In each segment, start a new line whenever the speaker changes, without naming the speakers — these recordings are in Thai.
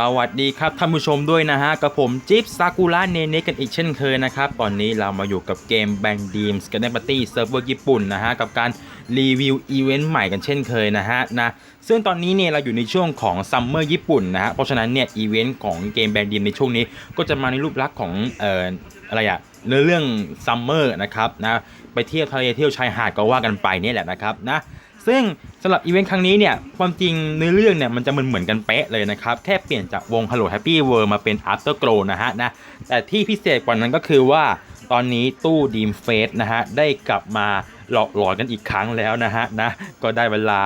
สวัสดีครับท่านผู้ชมด้วยนะฮะ กับผมจิ๊บซากุระเนเนกันอีกเช่นเคยนะครับ ตอนนี้เรามาอยู่กับเกม Bang Dreams กันในปาร์ตี้เซิร์ฟเวอร์ญี่ปุ่นนะฮะ กับการรีวิวอีเวนต์ใหม่กันเช่นเคยนะฮะนะซึ่งตอนนี้เนี่ยเราอยู่ในช่วงของซัมเมอร์ญี่ปุ่นนะฮะ เพราะฉะนั้นเนี่ยอีเวนต์ของเกม Bang Dreams ในช่วงนี้ก็จะมาในรูปลักษณ์ของเอ่ออะไรอะเนื้อเรื่องซัมเมอร์นะครับนะไปเที่ยวทะเลเที่ยวชายหาดก็ว่ากันไปนี่แหละนะครับนะ ซึ่งสำหรับอีเวนต์ครั้งนี้เนี่ยความจริงเนื้อเรื่องเนี่ยมันจะเหมือนเหมือนๆกันเป๊ะเลยนะครับ แค่เปลี่ยนจากวง Hello Happy World มาเป็น Afterglow นะฮะนะแต่ที่พิเศษกว่านั้นก็คือว่าตอนนี้ตู้ดีมเฟสนะฮะได้กลับมาหลอกหลอนกันอีกครั้งแล้วนะฮะนะก็ได้เวลา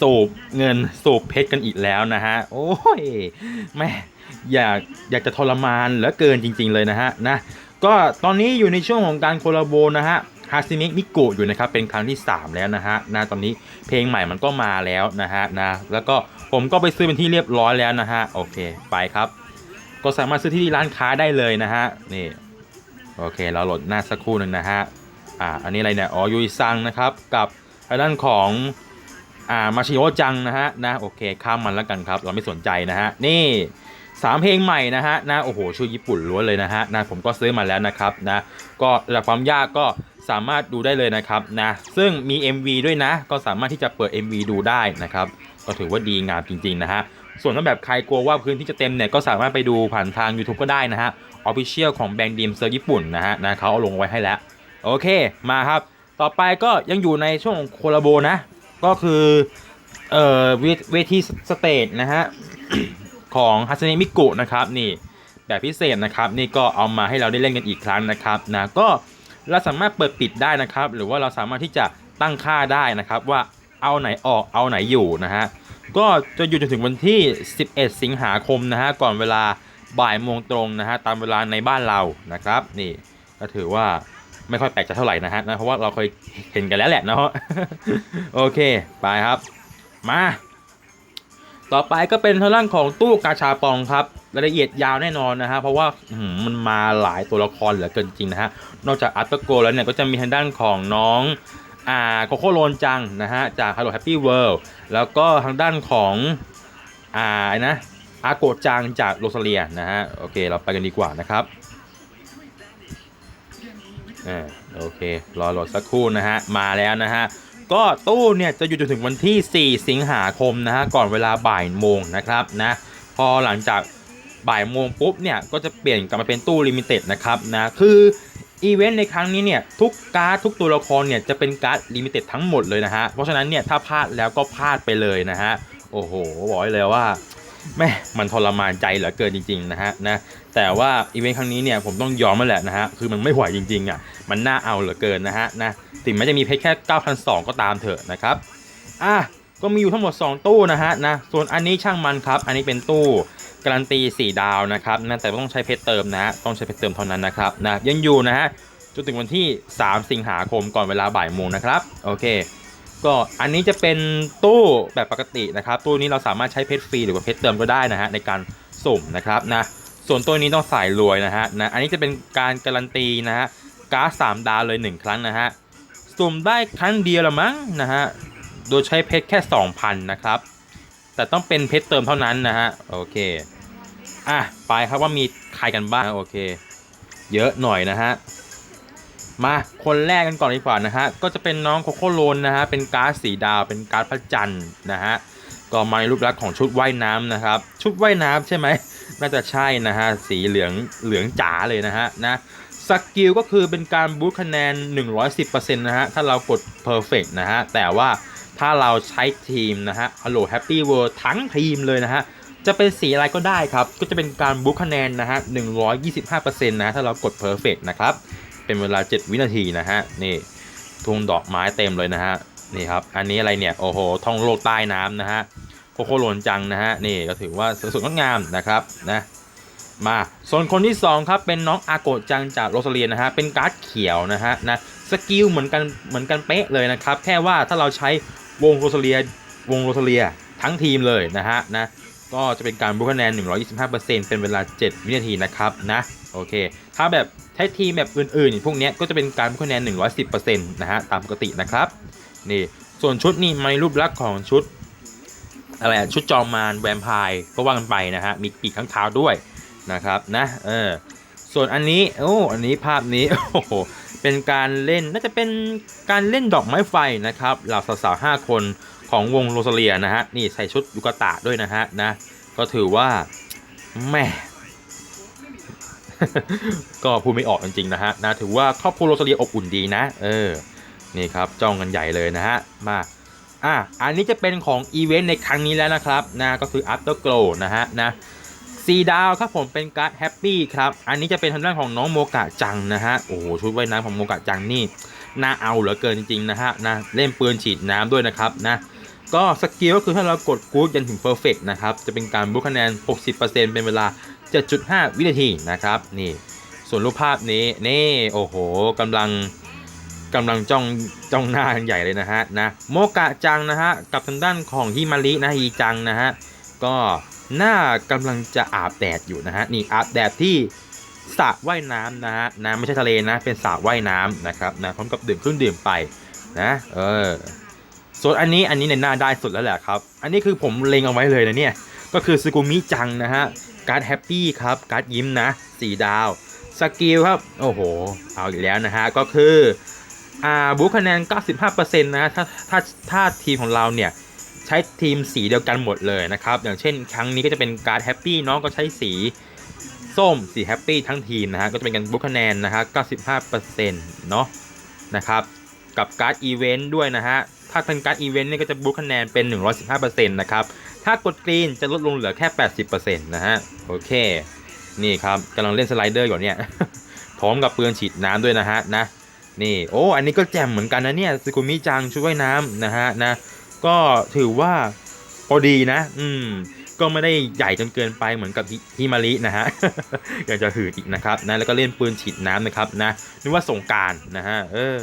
สูบเงินสูบเพชรกันอีกแล้วนะฮะโอ้ยแม่อยากอยากจะทรมานเหลือเกินจริง ๆเลยนะฮะนะก็ตอนนี้อยู่ในช่วงของการโคลาโบนะฮะ ฮาซิมิมิโกะอยู่นะครับเป็นครั้งที่ 3 แล้วนะฮะนะตอนนี้เพลงใหม่มันก็มาแล้วนะฮะนะแล้วก็ผมก็ไปซื้อเป็นที่เรียบร้อยแล้วนะฮะโอเคไปครับ ก็สามารถซื้อที่ร้านค้าได้เลยนะฮะนี่โอเคเราโหลดหน้าสักครู่หนึ่งนะฮะอ่าอันนี้อะไรเนี่ยอ๋อยุยซังนะครับกับด้านของอ่ามาชิโอจังนะฮะนะโอเคข้ามมันแล้วกันครับ เราไม่สนใจนะฮะนี่สามเพลงใหม่นะฮะนะโอ้โหชื่อญี่ปุ่นล้วนเลยนะฮะนะผมก็ซื้อมาแล้วนะครับนะก็ระดับความยากก็ สามารถดูได้เลยนะครับนะซึ่งมี MV ด้วยนะ ก็สามารถที่จะเปิด MV ดูได้นะครับก็ถือว่าดีงามจริง ๆ นะฮะส่วนถ้าแบบใครกลัวว่าพื้นที่จะเต็มเนี่ยก็สามารถไปดูผ่านทาง YouTube ก็ได้นะฮะ Official ของแบงค์ดีมเซอร์ญี่ปุ่นนะฮะนะเขาเอาลงไว้ให้แล้ว โอเคมาครับ ต่อไปก็ยังอยู่ในช่วงโคลาโบนะ ก็คือเอ่อเวเวทีสเตจนะฮะของฮัสเนมิกุนะครับนี่แบบพิเศษนะครับนี่ก็เอามาให้เราได้เล่นกันอีกครั้งนะครับนะก็ เราสามารถเปิดปิดได้นะครับ หรือว่าเราสามารถที่จะตั้งค่าได้นะครับ ว่าเอาไหนออกเอาไหนอยู่นะฮะก็จะอยู่จนถึงวันที่ 11 สิงหาคมนะฮะก่อนเวลาบ่ายโมงตรงนะฮะตามเวลาในบ้านเรานะครับ นี่ก็ถือว่าไม่ค่อยแปลกใจเท่าไหร่นะฮะนะเพราะว่าเราเคยเห็นกันแล้วแหละเนาะโอเคไปครับ มา ต่อไปก็เป็นทางด้านของตู้กาชาปองครับ รายละเอียดยาวแน่นอนนะฮะเพราะว่ามันมาหลายตัวละครเหลือเกินจริงนะฮะนอกจากอัตโตโกแล้วเนี่ยก็จะมีทางด้านของน้องอ่าโคโค่โรนจังนะฮะจาก Hello Happy World แล้วก็ทางด้านของอ่านะอาโกจังจากโรซาเลียนะฮะโอเคเราไปกันดีกว่านะครับอ่าโอเครอโหลดสักครู่นะฮะมาแล้วนะฮะก็ตู้เนี่ยจะอยู่จนถึงวันที่ 4 สิงหาคมนะฮะก่อนเวลาบ่ายโมงนะครับนะพอหลังจาก บ่ายโมงปุ๊บเนี่ยก็จะเปลี่ยนกลับมาเป็นตู้ลิมิเต็ดนะครับนะคืออีเวนต์ในครั้งนี้เนี่ยทุกการ์ดทุกตัวละครเนี่ยจะเป็นการ์ดลิมิเต็ดทั้งหมดเลยนะฮะเพราะฉะนั้นเนี่ยถ้าพลาดแล้วก็พลาดไปเลยนะฮะโอ้โหบอกเลยว่าแม่มันทรมานใจเหลือเกินจริงๆนะฮะนะแต่ว่าอีเวนต์ครั้งนี้เนี่ยผมต้องยอมมาแหละนะฮะคือมันไม่ไหวจริงๆอะมันน่าเอาเหลือเกินนะฮะนะถึงแม้จะมีเพชรแค่9,200ก็ตามเถอะนะครับอะก็มีอยู่ทั้งหมด 2 ตู้นะฮะนะส่วนอันนี้ช่างมันครับ อันนี้เป็นตู้ การันตี 4 ดาวนะครับนะแต่ต้องใช้เพชรเติมนะฮะต้องใช้เพชรเติมเท่านั้นนะครับนะยังอยู่นะฮะจนถึงวันที่ 3 สิงหาคมก่อนเวลาบ่ายโมงนะครับโอเค ก็อันนี้จะเป็นตู้แบบปกตินะครับ ตู้นี้เราสามารถใช้เพชรฟรีหรือว่าเพชรเติมก็ได้นะฮะในการสุ่มนะครับนะส่วนตัวนี้ต้องสายรวยนะฮะนะอันนี้จะเป็นการการันตีนะฮะการ์ดสามดาวเลย 1 ครั้งนะฮะสุ่มได้ครั้งเดียวละมั้งนะฮะโดยใช้เพชรแค่ 2,000 นะครับ แต่ต้องเป็นเพชรเติมเท่านั้นนะฮะโอเค อะไปครับว่ามีใครกันบ้างโอเค เยอะหน่อยนะฮะมาคนแรกกันก่อนดีกว่านะฮะก็จะเป็นน้องโคโค่โลนนะฮะเป็นการ์ดสีดาวเป็นการ์ดพระจันทร์นะฮะก็มาในรูปลักษณ์ของชุดว่ายน้ำนะครับ ชุดว่ายน้ำใช่ไหมน่าจะใช่นะฮะสีเหลืองเหลืองจ๋าเลยนะฮะนะสกิลก็คือเป็นการบูตคะแนน 110%นะฮะถ้าเรากด perfect นะฮะแต่ว่าถ้าเราใช้ทีมนะฮะ Hello Happy World ทั้งทีมเลยนะฮะ จะเป็นสีอะไรก็ได้ครับ ก็จะเป็นการบูตคะแนนนะฮะ125%นะฮะถ้าเรากด perfect นะครับ เป็นเวลา 7 วินาทีนะฮะ นี่ทุ่งดอกไม้เต็มเลยนะฮะ นี่ครับ อันนี้อะไรเนี่ย โอ้โห ท่องโลกใต้น้ำนะฮะ โคโคโรนจังนะฮะ นี่ก็ถือว่าสวยสดงดงามนะครับนะ มาส่วนคนที่ 2 ครับ เป็นน้องอาโกจังจากโรซาเลียนะฮะ เป็นการ์ดเขียวนะฮะนะ สกิลเหมือนกันเหมือนกันเป๊ะเลยนะครับ แค่ว่าถ้าเราใช้วงโรซาเลียวงโรซาเลียทั้งทีมเลยนะฮะนะ ก็จะเป็นการบูคะแนน 125%เป็นเวลา 7 วินาทีนะครับนะโอเค ถ้าแบบใช้ทีมแบบอื่นๆ พวกนี้ก็จะเป็นการบูคะแนน 110%นะฮะตามปกตินะครับนี่ส่วนชุดนี่มาในรูปลักษณ์ของชุดอะไรอะชุดจอมมารแวมไพร์ก็ว่ากันไปนะฮะมีปีกข้างคาด้วยนะครับนะเออส่วนอันนี้โอ้อันนี้ภาพนี้โอ้โหเป็นการเล่นน่าจะเป็นการเล่นดอกไม้ไฟนะครับเหล่าสาวๆห้าคน ของวงโรซาเลียนะฮะนี่ใส่ชุดยุกตะด้วยนะฮะนะก็ถือว่าแหม่ก็พูดไม่ออกจริงๆนะฮะนะถือว่าครอบครัวโรซาเลียอบอุ่นดีนะ เออนี่ครับจ้องกันใหญ่เลยนะฮะมาอะอันนี้จะเป็นของอีเวนต์ในครั้งนี้แล้วนะครับนะก็คือ Afterglow นะฮะนะสีดาวครับผมเป็นการ์ดแฮปปี้ครับ อันนี้จะเป็นทางด้านของน้องโมกะจังนะฮะ โอ้โหชุดว่ายน้ำของโมกะจังนี่น่าเอาเหลือเกินจริงๆนะฮะนะเล่นปืนฉีดน้ำด้วยนะครับนะ ก็สกิลก็คือถ้าเรากดกู๊ดยันถึงเพอร์เฟกนะครับ จะเป็นการบุกคะแนน 60%เป็นเวลา 7.5 วินาทีนะครับ นี่ ส่วนรูปภาพนี้นี่ โอ้โหกำลังกำลังจ้องจ้องหน้ากันใหญ่เลยนะฮะนะโมกะจังนะฮะกับทางด้านของฮิมารินะฮีจังนะฮะก็หน้ากำลังจะอาบแดดอยู่นะฮะนี่อาบแดดที่สระว่ายน้ำนะฮะนะไม่ใช่ทะเลนะเป็นสระว่ายน้ำนะครับนะพร้อมกับดื่มเครื่องดื่มไปนะเออ ส่วนอันนี้อันนี้ในหน้าได้สุดแล้วแหละครับ อันนี้คือผมเล็งเอาไว้เลยนะเนี่ย ก็คือซึกุมิจังนะฮะ การ์ดแฮปปี้ครับ การ์ดยิ้มนะสี่ดาว สกิลครับ โอ้โห เอาอีกแล้วนะฮะ ก็คืออ่าบูคะแนน 95%นะถ้าถ้าถ้าทีมของเราเนี่ย ใช้ทีมสีเดียวกันหมดเลยนะครับ อย่างเช่น ครั้งนี้ก็จะเป็นการ์ดแฮปปี้น้องก็ใช้สีส้มสีแฮปปี้ทั้งทีมนะฮะ ก็จะเป็นการบูคะแนนนะฮะ 95%เนาะนะครับ กับการ์ดอีเวนต์ด้วยนะฮะ ถ้าเป็นการอีเวนต์เนี่ยก็จะบูคะแนนเป็น 115%นะครับ ถ้ากดกรีนจะลดลงเหลือแค่ 80%นะฮะ โอเค นี่ครับกำลังเล่นสไลเดอร์อยู่เนี่ย พร้อมกับปืนฉีดน้ำด้วยนะฮะนะ นี่ โอ้ อันนี้ก็แจ่มเหมือนกันนะเนี่ยสกุมิจังช่วยว่ายน้ำนะฮะนะ ก็ถือว่าพอดีนะ อืม ก็ไม่ได้ใหญ่จนเกินไปเหมือนกับฮิมารินะฮะ อยากจะหืดอีกนะครับนะ แล้วก็เล่นปืนฉีดน้ำนะครับนะ นึกว่าสงการนะฮะ เออ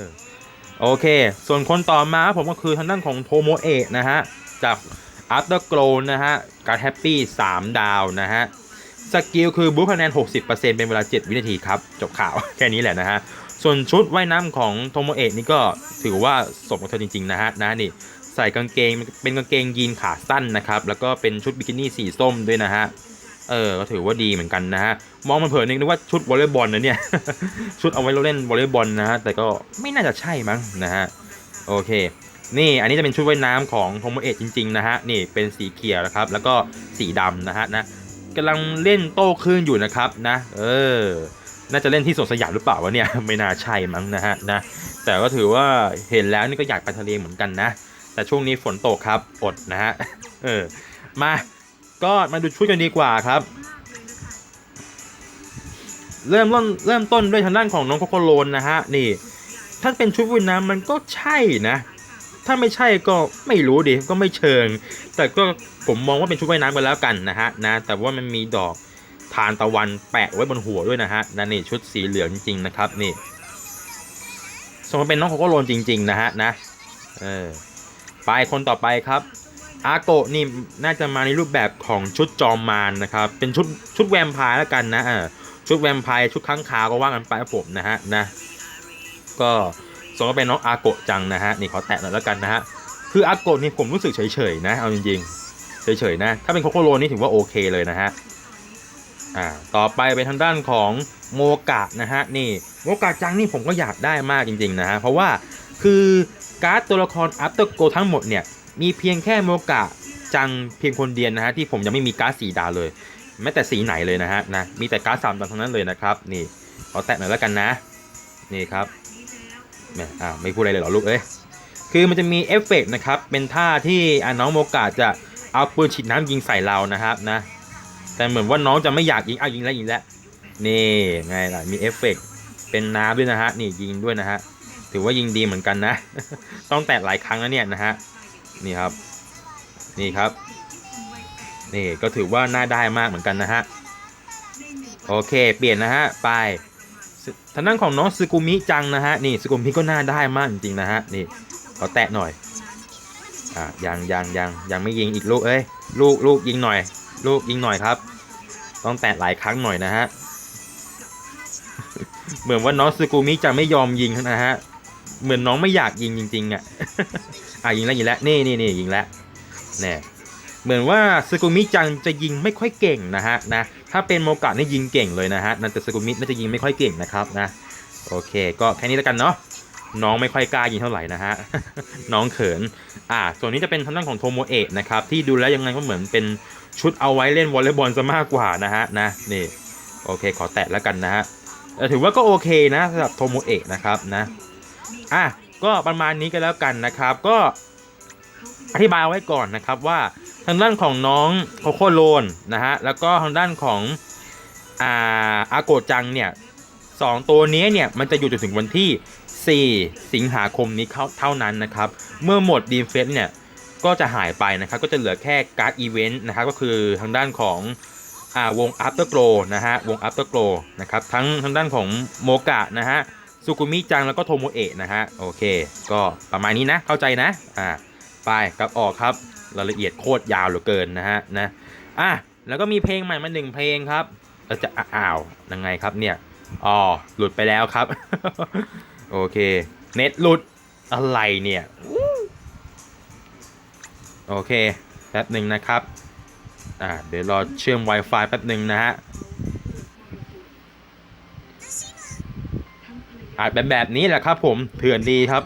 โอเค ส่วนคนต่อมาผมก็คือทางด้านของโทโมเอะนะฮะ จาก Afterglow นะฮะ การแฮปปี้3ดาวนะฮะ สกิลคือบูคะแนน 60%เป็นเวลา 7 วินาทีครับ จบข่าว แค่นี้แหละนะฮะ ส่วนชุดว่ายน้ำของโทโมเอะนี่ก็ถือว่าสมกับเธอจริง ๆ นะฮะนะนี่ใส่กางเกงเป็นกางเกงยีนขาสั้นนะครับ แล้วก็เป็นชุดบิกินี่สีส้มด้วยนะฮะ เออก็ถือว่าดีเหมือนกันนะฮะ มองมันเผินนึกว่าชุดวอลเลย์บอลนะเนี่ย ชุดเอาไว้เราเล่นวอลเลย์บอลนะฮะ แต่ก็ไม่น่าจะใช่มั้งนะฮะ โอเค นี่อันนี้จะเป็นชุดว่ายน้ำของโทโมเอะจริง ๆ นะฮะ นี่เป็นสีเขียวนะครับ แล้วก็สีดำนะฮะนะกำลังเล่นโต้คลื่นอยู่นะครับนะ เออ น่าจะเล่นที่สวนสยามหรือเปล่าวะเนี่ย ไม่น่าใช่มั้งนะฮะนะ แต่ก็ถือว่าเห็นแล้วนี่ก็อยากไปทะเลเหมือนกันนะ แต่ช่วงนี้ฝนตกครับ อดนะฮะ เออ มา ก็มาดูชุดกันดีกว่าครับ เริ่มต้นเริ่มต้นด้วยทางด้านของน้องโคโคโลนนะฮะนี่ ถ้าเป็นชุดว่ายน้ำมันก็ใช่นะ ถ้าไม่ใช่ก็ไม่รู้ดิก็ไม่เชิง แต่ก็ผมมองว่าเป็นชุดว่ายน้ำไปแล้วกันนะฮะนะแต่ว่ามันมีดอกทานตะวันแปะไว้บนหัวด้วยนะฮะนั่นนี่ชุดสีเหลืองจริงๆนะครับนี่สมมติเป็นน้องโคโคโรนจริง ๆ นะฮะนะเออไปคนต่อไปครับ อาโกะนี่น่าจะมาในรูปแบบของชุดจอมมารนะครับ เป็นชุดชุดแวมไพร์แล้วกันนะเออชุดแวมไพร์ชุดค้างคาวก็ว่ากันไปผมนะฮะนะ ก็สมมติเป็นน้องอาโกะจังนะฮะนี่ขอแตะหน่อยแล้วกันนะฮะคืออาโกะนี่ผมรู้สึกเฉยๆนะเอาจริงๆเฉยๆนะถ้าเป็นโคโคโรนี่ถือว่าโอเคเลยนะฮะอ่าต่อไปเป็นทางด้านของโมกะนะฮะนี่โมกะจังนี่ผมก็อยากได้มากจริงๆนะฮะเพราะว่าคือการ์ดตัวละครอั t เตอร์โกทั้งหมดเนี่ย มีเพียงแค่โมกะจังเพียงคนเดียวนะฮะที่ผมยังไม่มีการ์ดสีดาวเลย แม้แต่สีไหนเลยนะฮะนะมีแต่การ์ดสามดาวทั้งนั้นเลยนะครับนี่ขอแตะหน่อยแล้วกันนะ นี่ครับแหม่อ้าวไม่พูดอะไรเลยเหรอลูกเอ้ยคือมันจะมีเอฟเฟกต์นะครับเป็นท่าที่อน้องโมกะจะเอาปืนฉีดน้ำยิงใส่เรานะครับนะ แต่เหมือนว่าน้องจะไม่อยากยิงอ้าวยิงแล้วยิงแล้วนี่ไงล่ะมีเอฟเฟกต์เป็นน้ำด้วยนะฮะนี่ยิงด้วยนะฮะถือว่ายิงดีเหมือนกันนะ ต้องแตะหลายครั้งแล้วเนี่ยนะฮะ นี่ครับ นี่ครับ นี่ก็ถือว่าน่าได้มากเหมือนกันนะฮะ โอเค เปลี่ยนนะฮะ ไปทางด้านของน้องซึกุมิจังนะฮะ นี่ซึกุมิก็น่าได้มากจริงๆนะฮะ นี่ขอแตะหน่อย อะยังยังยังยังไม่ยิงอีกลูก เอ้ย ลูกลูกยิงหน่อย ลูกยิงหน่อยครับ ต้องแตะหลายครั้งหน่อยนะฮะ เหมือนว่าน้องซึกุมิจะไม่ยอมยิงนะฮะ เหมือนน้องไม่อยากยิงจริงๆอะ อะยิงแล้วยิงแล้วนี่นี่นี่ยิงแล้วแน่เหมือนว่าสกุมิจังจะยิงไม่ค่อยเก่งนะฮะนะถ้าเป็นโมกะนี่ยิงเก่งเลยนะฮะนั่นแต่สกุมิน่าจะยิงไม่ค่อยเก่งนะครับนะโอเค ก็แค่นี้แล้วกันเนาะน้องไม่ค่อยกล้ายิงเท่าไหร่นะฮะน้องเขินอ่าส่วนนี้จะเป็นทางด้านของโทโมเอะนะครับที่ดูแล้วยังไงก็เหมือนเป็นชุดเอาไว้เล่นวอลเลย์บอลซะมากกว่านะฮะนะนี่โอเคขอแตะแล้วกันนะฮะถือว่าก็โอเคนะสำหรับโทโมเอะนะครับนะอะ ก็ประมาณนี้ก็แล้วกันนะครับ ก็อธิบายไว้ก่อนนะครับว่าทางด้านของน้องโคโคโลนนะฮะแล้วก็ทางด้านของอ่าอาโกจังเนี่ยสองตัวนี้เนี่ยมันจะอยู่จนถึงวันที่ 4 สิงหาคมนี้เท่านั้นนะครับ เมื่อหมดดีมเฟสเนี่ยก็จะหายไปนะครับ ก็จะเหลือแค่การ์ดอีเวนต์นะครับก็คือทางด้านของอ่าวง Afterglow นะฮะวง Afterglow นะครับทั้งทางด้านของโมกะนะฮะ สุกุมิจังแล้วก็โทโมเอะนะฮะโอเค ก็ประมาณนี้นะเข้าใจนะอ่าไปกลับออกครับรายละเอียดโคตรยาวเหลือเกินนะฮะนะอะแล้วก็มีเพลงใหม่มาหนึ่งเพลงครับเราจะอ้าวยังไงครับเนี่ยอ๋อหลุดไปแล้วครับ โอเค เน็ตหลุดอะไรเนี่ยโอเคแป๊บหนึ่งนะครับอ่าเดี๋ยวรอเชื่อม Wi-Fi แป๊บหนึ่งนะฮะ อาจเป็นแบบนี้แหละครับ ผมเถื่อนดีครับ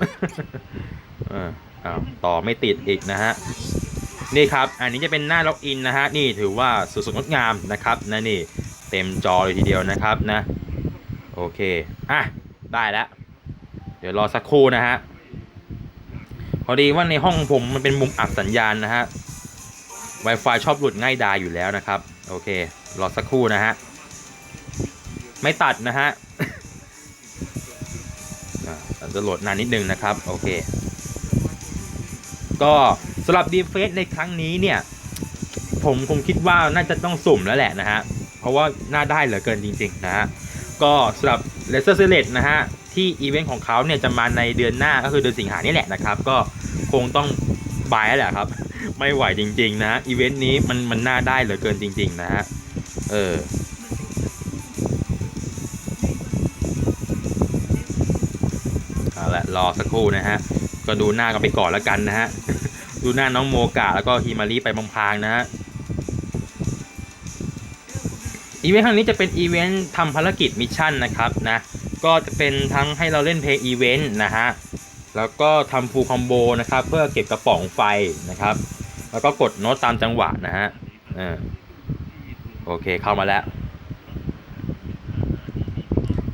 เอออ้าต่อไม่ติดอีกนะฮะนี่ครับ อันนี้จะเป็นหน้าล็อกอินนะฮะ นี่ถือว่าสุดๆงดงามนะครับนะนี่เต็มจอเลยทีเดียวนะครับนะ โอเค อะ ได้แล้ว เดี๋ยวรอสักครู่นะฮะ พอดีว่าในห้องผมมันเป็นมุมอับสัญญาณนะฮะ Wi-Fi ชอบหลุดง่ายดายอยู่แล้วนะครับ โอเค รอสักครู่นะฮะ ไม่ตัดนะฮะ จะโหลดนานนิดนึงนะครับ โอเค ก็สำหรับดีเฟสในครั้งนี้เนี่ย ผมคงคิดว่าน่าจะต้องสุ่มแล้วแหละนะฮะ เพราะว่าน่าได้เหลือเกินจริง ๆ นะฮะ ก็สำหรับ l e s t e r s e l e t นะฮะ ที่อีเวนต์ของเขาเนี่ยจะมาในเดือนหน้าก็คือเดือนสิงหานี่แหละนะครับ ก็คงต้องบายแล้วแหละครับ ไม่ไหวจริง ๆ นะอีเวนต์นี้มันมันน่าได้เหลือเกินจริง ๆ นะฮะ เออ รอสักครู่นะฮะ ก็ดูหน้ากันไปก่อนแล้วกันนะฮะ ดูหน้าน้องโมกะแล้วก็ฮิมาริไปพางๆนะฮะ อีเวนต์ครั้งนี้จะเป็นอีเวนต์ทำภารกิจมิชชั่นนะครับนะ ก็จะเป็นทั้งให้เราเล่นเพลย์อีเวนต์นะฮะ แล้วก็ทำฟูลคอมโบนะครับ เพื่อเก็บกระป๋องไฟนะครับ แล้วก็กดโน้ตตามจังหวะนะฮะเออโอเคเข้ามาแล้ว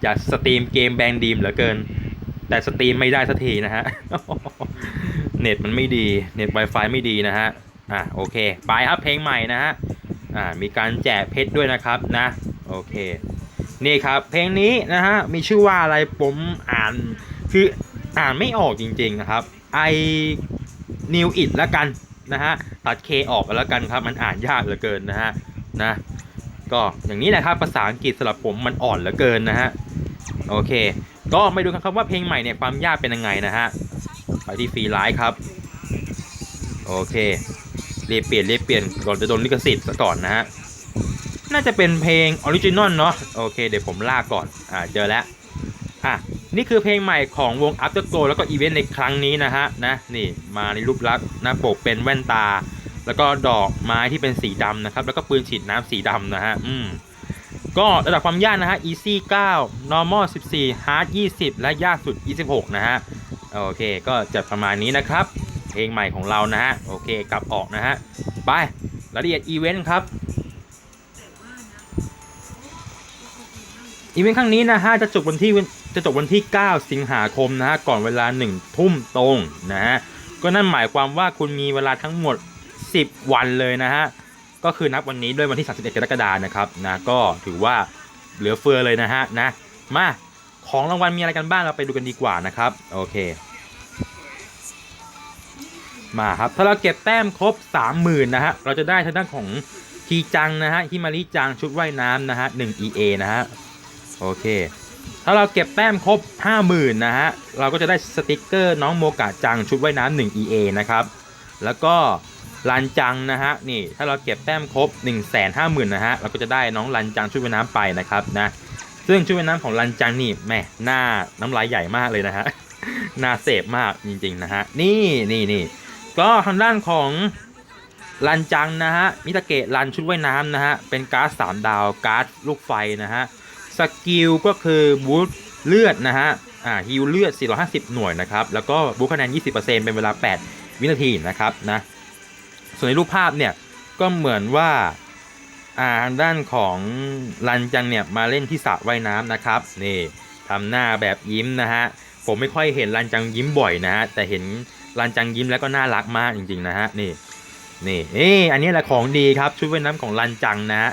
อยากสตรีมเกมแบงดีมเหลือเกิน แต่สตรีมไม่ได้สักทีนะฮะ เน็ตมันไม่ดี เน็ต Wi-Fi ไม่ดีนะฮะ อะโอเค ไปครับเพลงใหม่นะฮะ อ่ามีการแจกเพชรด้วยนะครับนะ โอเค นี่ครับเพลงนี้นะฮะ มีชื่อว่าอะไรผมอ่านคืออ่านไม่ออกจริงๆนะครับ I New It แล้วกันนะฮะ ตัด K ออกแล้วกันครับ มันอ่านยากเหลือเกินนะฮะนะก็อย่างนี้แหละครับภาษาอังกฤษสำหรับผมมันอ่อนเหลือเกินนะฮะ โอเค ก็มาดูกันครับว่าเพลงใหม่เนี่ยความยากเป็นยังไงนะฮะไปที่ฟรีไลฟ์ครับ โอเคเรียบเปลี่ยนเรียบเปลี่ยนก่อนจะโดนลิขสิทธิ์ซะก่อนนะฮะน่าจะเป็นเพลงออริจินอลเนาะโอเคเดี๋ยวผมลากก่อนอ่าเจอแล้วอะนี่คือเพลงใหม่ของวง After Go แล้วก็อีเวนต์ในครั้งนี้นะฮะนะนี่มาในรูปลักษณ์หน้าปกเป็นแว่นตา แล้วก็ดอกไม้ที่เป็นสีดำนะครับ แล้วก็ปืนฉีดน้ำสีดำนะฮะอืม ก็ระดับความยากนะฮะ easy 9 normal 14 hard 20 และยากสุด 26 นะฮะ โอเค ก็จะประมาณนี้นะครับ เพลงใหม่ของเรานะฮะ โอเค กลับออกนะฮะ ไป รายละเอียดอีเวนต์ครับ อีเวนต์ครั้งนี้นะฮะ จะจบวันที่จะจบวันที่ 9 สิงหาคมนะฮะ ก่อนเวลา 1 ทุ่มตรงนะฮะ ก็นั่นหมายความว่าคุณมีเวลาทั้งหมด 10 วันเลยนะฮะ ก็คือนับวันนี้ด้วยวันที่ 31 กรกฎานะครับนะก็ถือว่าเหลือเฟือเลยนะฮะนะมาของรางวัลมีอะไรกันบ้างเราไปดูกันดีกว่านะครับโอเค มาครับถ้าเราเก็บแต้มครบ 30,000นะฮะเราจะได้ทางด้านของทีจังนะฮะฮิมาริจังชุดว่ายน้ำนะฮะ1 EA นะฮะโอเคถ้าเราเก็บแต้มครบ 50,000นะฮะเราก็จะได้สติกเกอร์น้องโมกะจังชุดว่ายน้ำ1 EA นะครับแล้วก็ ลันจังนะฮะนี่ถ้าเราเก็บแต้มครบ 1 5 0 0 0 0นะฮะเราก็จะได้น้องลันจังชุดว่ายน้ำไปนะครับนะซึ่งชุดว่ายน้ำของลันจังนี่แม่หน้าน้ำลายใหญ่มากเลยนะฮะหน้าเสพมากจริงๆนะฮะนี่นี่นี่ก็ทางด้านของรันจังนะฮะมิตาเกะรันชุดว่ายน้ำนะฮะเป็นการ์ด3ดาวการ์ดลูกไฟนะฮะสกิลก็คือบูทเลือดนะฮะอ่าฮิวเลือด 450 หน่วยนะครับแล้วก็บูทคะแนน 20%เป็นเวลา 8 วินาทีนะครับนะ ส่วนในรูปภาพเนี่ยก็เหมือนว่าอาทางด้านของรันจังเนี่ยมาเล่นที่สระว่ายน้ำนะครับนี่ทำหน้าแบบยิ้มนะฮะผมไม่ค่อยเห็นรันจังยิ้มบ่อยนะฮะแต่เห็นรันจังยิ้มแล้วก็น่ารักมากจริงๆนะฮะนี่นี่เอ้อันนี้แหละของดีครับชุดว่ายน้ำของรันจังนะฮะ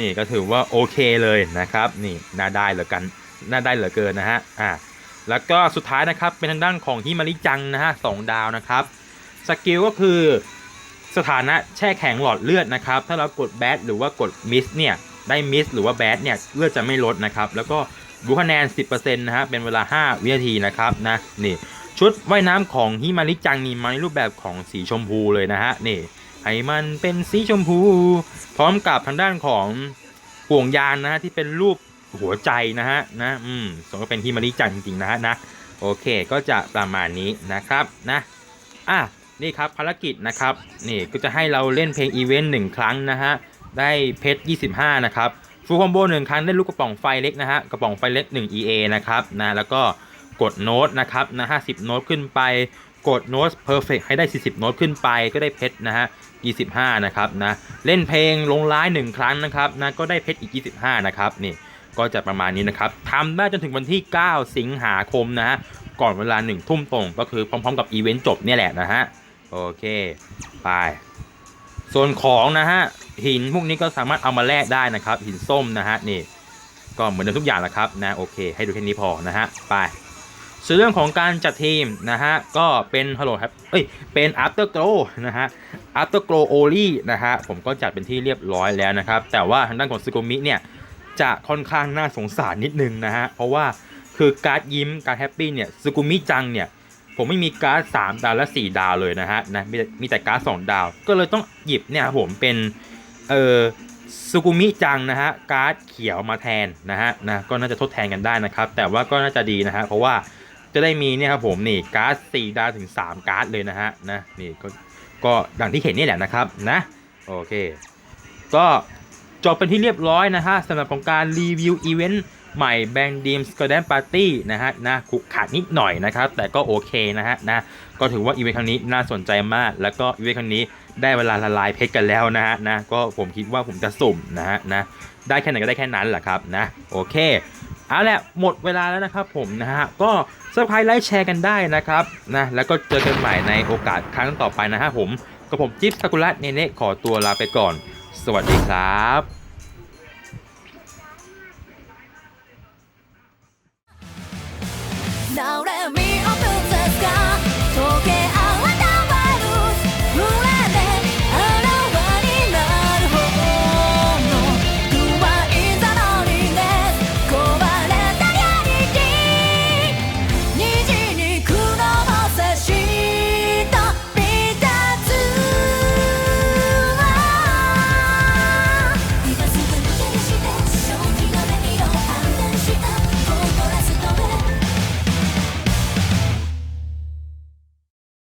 นี่ก็ถือว่าโอเคเลยนะครับนี่น่าได้เหลือกันน่าได้เหลือเกินนะฮะอ่าแล้วก็สุดท้ายนะครับเป็นทางด้านของฮิมาริจังนะฮะสองดาวนะครับสกิลก็คือ สถานะแช่แข็งหลอดเลือดนะครับ ถ้าเรากดแบดหรือว่ากดมิสเนี่ย ได้มิสหรือว่าแบดเนี่ย เลือดจะไม่ลดนะครับ แล้วก็ดูคะแนน 10%นะฮะ เป็นเวลา 5 วินาทีนะครับนะ นี่ ชุดว่ายน้ำของฮิมาริจังนี่มาในรูปแบบของสีชมพูเลยนะฮะ นี่ ให้มันเป็นสีชมพู พร้อมกับทางด้านของห่วงยางนะฮะที่เป็นรูปหัวใจนะฮะ นะ อืมสมก็เป็นฮิมาริจังจริงๆนะฮะนะ โอเค ก็จะประมาณนี้นะครับ นะ อะ นี่ครับภารกิจนะครับนี่ก็จะให้เราเล่นเพลงอีเวนต์หนึ่งครั้งนะฮะได้เพชร 25 นะครับฟูคอมโบหนึ่งครั้งได้ลูกกระป๋องไฟเล็กนะฮะกระป๋องไฟเล็ก 1 EA นะครับนะแล้วก็กดโน้ตนะครับนะ50 โน้ตขึ้นไป กดโน้ตเพอร์เฟกให้ได้ 40 โน้ตขึ้นไปก็ได้เพชรนะฮะ25 นะครับนะเล่นเพลงลงร้าย 1 ครั้งนะครับนะก็ได้เพชรอีก 25 นะครับนี่ก็จะประมาณนี้นะครับทำได้จนถึงวันที่ 9 สิงหาคมนะฮะก่อนเวลา1ทุ่มตรงก็คือพร้อมๆกับอีเวนต์จบเนี่ยแหละนะฮะ โอเค ไป ส่วนของนะฮะ หินพวกนี้ก็สามารถเอามาแลกได้นะครับ หินส้มนะฮะ นี่ ก็เหมือนเดิมทุกอย่างแหละครับนะโอเค ให้ดูแค่นี้พอนะฮะ ไปส่วนเรื่องของการจัดทีมนะฮะ ก็เป็น Hello ครับเอ้ย เป็น After Glow นะฮะ After Glow Only นะฮะ ผมก็จัดเป็นที่เรียบร้อยแล้วนะครับ แต่ว่าทางด้านของซึโกมิเนี่ย จะค่อนข้างน่าสงสารนิดนึงนะฮะ เพราะว่าคือการ์ดยิ้มการแฮปปี้เนี่ยซึกุมิจังเนี่ย ผมไม่มีการ์ด3ดาวและ4ดาวเลยนะฮะนะมีแต่มีแต่การ์ด2ดาว ก็เลยต้องหยิบเนี่ยผมเป็นเออสุกุมิจังนะฮะการ์ดเขียวมาแทนนะฮะนะก็น่าจะทดแทนกันได้นะครับ แต่ว่าก็น่าจะดีนะฮะเพราะว่าจะได้มีเนี่ยครับผมนี่การ์ด4ดาวถึง3การ์ดเลยนะฮะนะนี่ก็ก็ดังที่เห็นนี่แหละนะครับนะโอเค ก็จบเป็นที่เรียบร้อยนะฮะสำหรับของการรีวิวอีเวนต์ ใหม่แบงดีมสกอร์แดนปาร์ตี้นะฮะนะขุกขัดนิดหน่อยนะครับ แต่ก็โอเคนะฮะนะก็ถือว่าอีเวนต์ครั้งนี้น่าสนใจมาก แล้วก็อีเวนต์ครั้งนี้ได้เวลาละลายเพชรกันแล้วนะฮะนะก็ผมคิดว่าผมจะสุ่มนะฮะนะได้แค่ไหนก็ได้แค่นั้นแหละครับนะโอเคเอาละหมดเวลาแล้วนะครับผมนะฮะก็ซับไพรส์ไลค์แชร์กันได้นะครับนะแล้วก็เจอกันใหม่ในโอกาสครั้งต่อไปนะฮะผมกับผมจิ๊บซากุระเนเน่ขอตัวลาไปก่อน สวัสดีครับ
Now